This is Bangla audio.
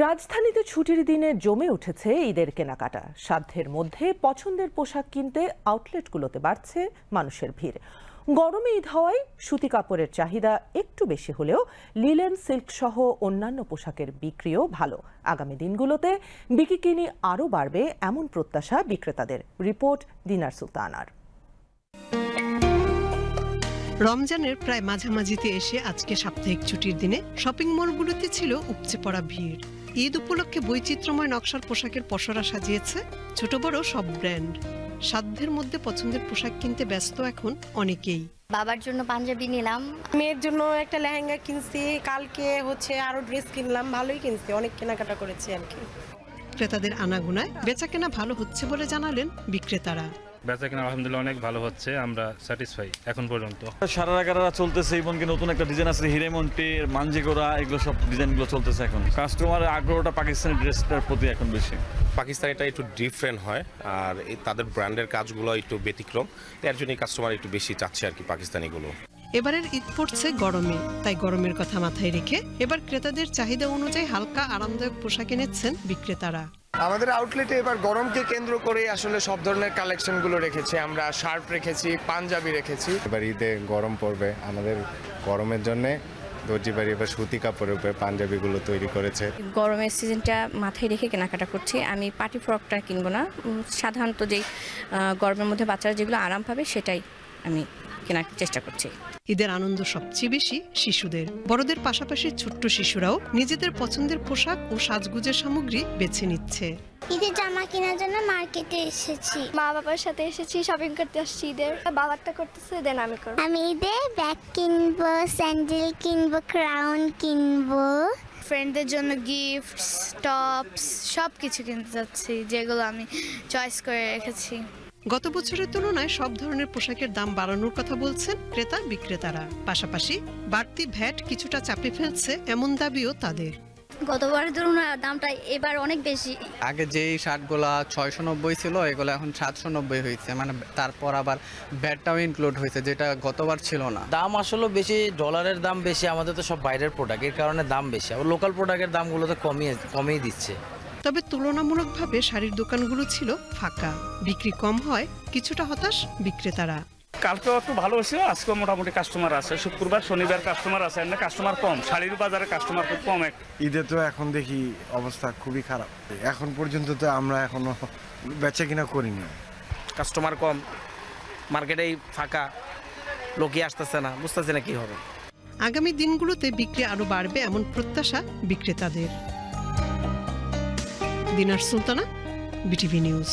রাজধানীতে ছুটির দিনে জমে উঠেছে ঈদের কেনাকাটা। সাধ্যের মধ্যে পছন্দের পোশাক কিনতে আউটলেটগুলোতে বাড়ছে মানুষের ভিড়। গরমে ঈদ হওয়ায় সুতি কাপড়ের চাহিদা একটু বেশি হলেও লিলেন সিল্ক সহ অন্যান্য পোশাকের বিক্রিও ভালো। আগামী দিনগুলোতে বিকিকিনি আরও বাড়বে এমন প্রত্যাশা বিক্রেতাদের। রিপোর্ট দিনার সুলতানার। রমজানের প্রায় মাঝামাঝিতে এসে আজকে সাপ্তাহিক ছুটির দিনে শপিং মলগুলোতে ছিল উপচে পড়া ভিড়। ঈদ উপলক্ষে বৈচিত্র্যময় নকশার পোশাকের পসরা সাজিয়েছে ছোট বড় সব ব্র্যান্ড। সাধ্যের মধ্যে পছন্দের পোশাক কিনতে ব্যস্ত এখন অনেকেই। বাবার জন্য পাঞ্জাবি নিলাম। মেয়ের জন্য একটা লেহেঙ্গা কিনছি কালকে হচ্ছে আরও ড্রেস কিনলাম ভালোই কিনছি অনেক কেনাকাটা করেছি আর কি। ক্রেতাদের আনাগুনায় বেচাকেনা ভালো হচ্ছে বলে জানালেন বিক্রেতারা। বেচা কিনা আলহামদুলিল্লাহ অনেক ভালো হচ্ছে আমরা স্যাটিসফাই এখন পর্যন্ত। সারা রাগারা চলতেছে এবং কি নতুন একটা ডিজাইন আছে হিরেমন্টি মানজিগোরা এগুলো সব ডিজাইনগুলো চলতেছে এখন। কাস্টমারের আগ্রহটা পাকিস্তানি ড্রেসটার প্রতি এখন বেশি। পাকিস্তানিটা একটু ডিফারেন্ট হয় আর তাদের ব্র্যান্ডের কাজগুলো একটু ব্যতিক্রম এর জন্যই কাস্টমার একটু বেশি চাচ্ছে আর কি পাকিস্তানিগুলো। এবারের ঈদ পড়ছে গরমে তাই গরমের কথা মাথায় রেখে এবার ক্রেতাদের চাহিদা অনুযায়ী হালকা আরামদায়ক পোশাক এনেছেন বিক্রেতারা। আমাদের আউটলেটে এবার গরমকে কেন্দ্র করে আসলে সব ধরনের কালেকশনগুলো রেখেছি। আমরা শার্ট রেখেছি পাঞ্জাবি রেখেছি। এবার ঈদে গরম পড়বে। আমাদের গরমের জন্য দর্জি বাড়ি এবার সুতি কাপড়ের উপরে পাঞ্জাবিগুলো তৈরি করেছে। গরমের সিজনটা মাথায় রেখে কেনাকাটা করছি। আমি পার্টি ফ্রকটা কিনবো না। সাধারণত যেই গরমের মধ্যে বাচ্চারা যেগুলো আরাম পাবে সেটাই আমি কেনার চেষ্টা করছি। ঈদের আনন্দ সবচেয়ে বেশি শিশুদের। বড়দের পাশাপাশি ছোট্ট শিশুরাও নিজেদের পছন্দের পোশাক ও সাজগুজের সামগ্রী বেছে নিচ্ছে। ঈদের জামা কেনার জন্য মার্কেটে এসেছি। মা বাবার সাথে এসেছি শপিং করতে আসছি ঈদের। বাবারটা করতেছে দেন আমি করব। আমি ঈদে ব্যাগ কিনবো স্যান্ডেল কিনবো ক্রাউন কিনবো। ফ্রেন্ডদের জন্য গিফটস টপস সব কিছু কিনতে যাচ্ছি যেগুলো আমি চয়েস করে রেখেছি। গত বছরের তুলনায় সব ধরনের পোশাকের দাম বাড়ানোর কথা বলছেন ক্রেতা বিক্রেতারা। পাশাপাশি বাড়তি ভ্যাট কিছুটা চাপে ফেলছে এমন দাবিও তাদের। গতবারের তুলনায় দামটা এবার অনেক বেশি। আগে যেই শার্টগুলো ছয়শো নব্বই ছিল এগুলো এখন সাতশো নব্বই হয়েছে। মানে তারপর আবার ব্যাটটাও ইনক্লুড হয়েছে যেটা গতবার ছিল না। দাম আসলে বেশি ডলারের দাম বেশি আমাদের তো সব বাইরের প্রোডাক্টের কারণে দাম বেশি। আবার লোকাল প্রোডাক্টের দামগুলো তো কমিয়ে কমিয়ে দিচ্ছে। তবে তুলনামূলকভাবে শাড়ির দোকানগুলো ছিল ফাঁকা। বিক্রি কম হয় কিছুটা হতাশ বিক্রেতারা। কালকেও একটু ভালো ছিল আজকেও মোটামুটি কাস্টমার আছে। শুক্রবার শনিবার কাস্টমার আছে এমনি কাস্টমার কম। শাড়ির বাজারে কাস্টমার খুব কম এক ঈদে তো এখন দেখি অবস্থা খুবই খারাপ। এখন পর্যন্ত তো আমরা এখনও বেচা কিনা করিনি। কাস্টমার কম মার্কেটেই ফাঁকা লোকই আসতেছে না বুঝতেছে না কি হবে। আগামী দিনগুলোতে বিক্রি আরও বাড়বে এমন প্রত্যাশা বিক্রেতাদের। Dinar Sultana BTV news.